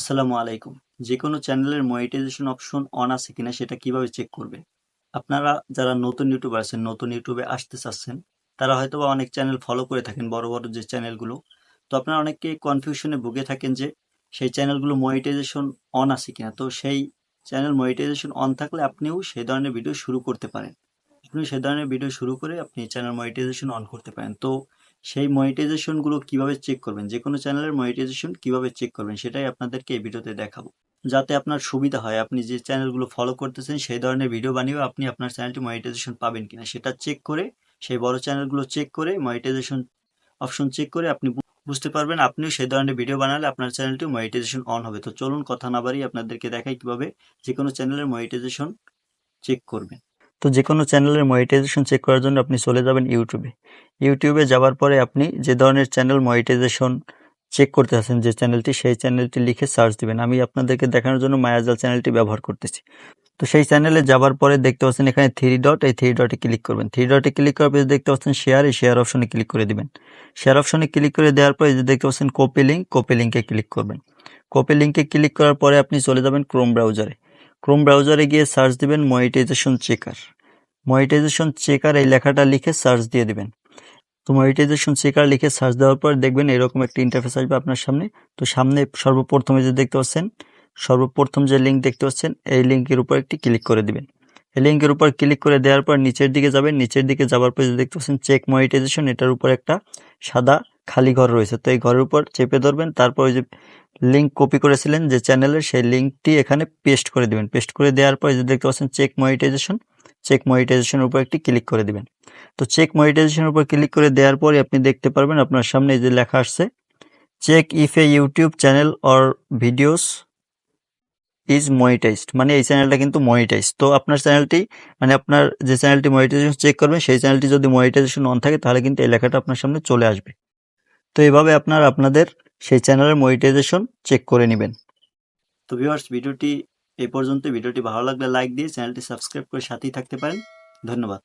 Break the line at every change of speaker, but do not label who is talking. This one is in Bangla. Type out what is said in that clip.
আসসালামু আলাইকুম। যে কোনো চ্যানেলের মনিটাইজেশন অপশন অন আছে কিনা সেটা কীভাবে চেক করবেন আপনারা যারা নতুন ইউটিউবার আছেন, নতুন ইউটিউবে আসতে চাচ্ছেন, তারা হয়তো বা অনেক চ্যানেল ফলো করে থাকেন, বড় বড় যে চ্যানেলগুলো তো আপনারা অনেকে কনফিউশনে ভুগে থাকেন যে সেই চ্যানেলগুলো মনিটাইজেশন অন আছে কিনা। তো সেই চ্যানেল মনিটাইজেশন অন থাকলে আপনিও সেই ধরনের ভিডিও শুরু করতে পারেন। আপনি সেই ধরনের ভিডিও শুরু করে আপনি চ্যানেল মনিটাইজেশন অন করতে পারেন। তো সেই মনিটাইজেশনগুলো কীভাবে চেক করবেন? যে কোনো চ্যানেলের মনিটাইজেশন কীভাবে চেক করবেন? সেটাই আপনাদেরকে এই ভিডিওতে দেখাবো। যাতে আপনার সুবিধা হয়, আপনি যে চ্যানেলগুলো ফলো করতেছেন, সেই ধরনের ভিডিও বানিয়েও আপনি আপনার চ্যানেলটি মনিটাইজেশন পাবেন কিনা, সেটা চেক করে, সেই বড় চ্যানেলগুলো চেক করে মনিটাইজেশন অপশন চেক করে আপনি বুঝতে পারবেন, আপনিও সেই ধরনের ভিডিও বানালে আপনার চ্যানেলটি মনিটাইজেশন অন হবে। তো চলুন কথা না বাড়িয়ে আপনাদেরকে দেখাই কীভাবে যে কোনো চ্যানেলের মনিটাইজেশন চেক করবেন। তো যে কোনো চ্যানেলের মনিটাইজেশন চেক করার জন্য আপনি চলে যাবেন ইউটিউবে ইউটিউবে যাওয়ার পরে আপনি যে ধরনের চ্যানেল মনিটাইজেশন চেক করতে আছেন, যে চ্যানেলটি সেই চ্যানেলটি লিখে সার্চ দিবেন। আমি আপনাদেরকে দেখানোর জন্য মায়াজাল চ্যানেলটি ব্যবহার করতেছি। তো সেই চ্যানেলে যাওয়ার পরে দেখতে পাচ্ছেন এখানে থ্রি ডট এই থ্রি ডটে ক্লিক করবেন। থ্রি ডটে ক্লিক করার পরে দেখতে পাচ্ছেন শেয়ার এই শেয়ার অপশনে ক্লিক করে দিবেন। শেয়ার অপশনে ক্লিক করে দেওয়ার পরে যে দেখতে পাচ্ছেন কপি লিঙ্ক কপি লিঙ্কে ক্লিক করবেন। কপি লিঙ্কে ক্লিক করার পরে আপনি চলে যাবেন ক্রোম ব্রাউজারে ক্রোম ব্রাউজারে গিয়ে সার্চ দিবেন মনিটাইজেশন চেকার মনিটাইজেশন চেকার এই লেখাটা লিখে সার্চ দিয়ে দিবেন। তো মনিটাইজেশন চেকার লিখে সার্চ দেওয়ার পর দেখবেন এরকম একটা ইন্টারফেস আসবে আপনার সামনে। তো সামনে সর্বপ্রথমে যে দেখতে পাচ্ছেন, সর্বপ্রথম যে লিঙ্ক দেখতে পাচ্ছেন, এই লিঙ্কের উপর একটি ক্লিক করে দিবেন। এই লিঙ্কের উপর ক্লিক করে দেওয়ার পর নিচের দিকে যাবেন। নিচের দিকে যাওয়ার পর যে দেখতে পাচ্ছেন চেক মনিটাইজেশন এটার উপর একটা সাদা খালি ঘর রয়েছে। তো এই ঘরের উপর চেপে ধরবেন, তারপর ওই যে লিঙ্ক কপি করেছিলেন যে চ্যানেলের সেই লিঙ্কটি এখানে পেস্ট করে দিবেন। পেস্ট করে দেওয়ার পর যে দেখতে পাচ্ছেন চেক মনিটাইজেশন চেক মনিটাইজেশনের উপর একটি ক্লিক করে দিবেন। তো চেক মনিটাইজেশনের উপর ক্লিক করে দেওয়ার পরে আপনি দেখতে পারবেন আপনার সামনে যে লেখা আসছে check if a YouTube channel or videos is monetised মানে এই চ্যানেলটা কিন্তু মনিটাইজড তো আপনার চ্যানেলটি মানে আপনার যে চ্যানেলটি মনিটাইজেশন চেক করবেন, সেই চ্যানেলটি যদি মনিটাইজেশন অন থাকে, তাহলে কিন্তু এই লেখাটা আপনার সামনে চলে আসবে। তো এইভাবে আপনার, আপনাদের সেই চ্যানেলের মনিটাইজেশন চেক করে নেবেন। তো ভিউয়ার্স ভিডিওটি এ পর্যন্ত, ভিডিওটি ভালো লাগলে লাইক দিয়ে চ্যানেলটি সাবস্ক্রাইব করে সাথেই থাকতে পারেন। ধন্যবাদ।